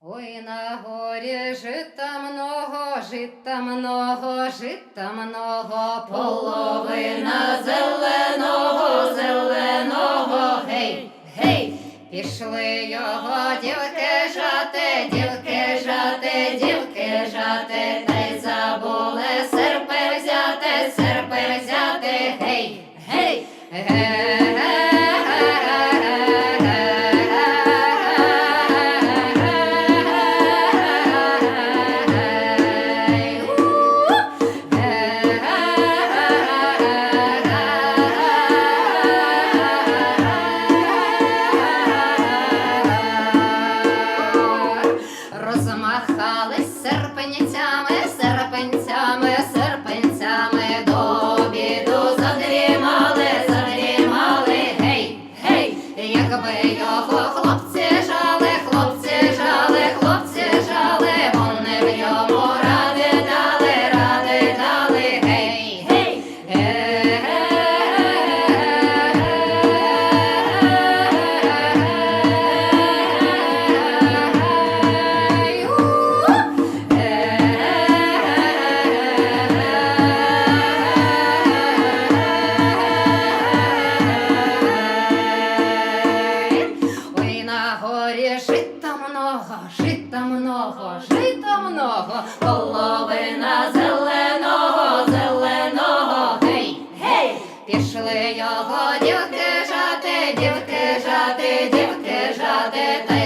Ой, на горі жита много, жита много, жита много, половина зеленого, зеленого, гей, гей, пішли його дівки жати, дівки жати, дівки жати, та й забули серпи взяти, серпи взяти, гей, гей, Розмахались серпенцями, серпенцями, серпенцями до обіду задрімали, задрімали, гей, гей, якби його хлопці горі жита много, жита много, жита много, половина зеленого, зеленого, гей, гей, пішли його дівки жати, дівки жати, дівки жати.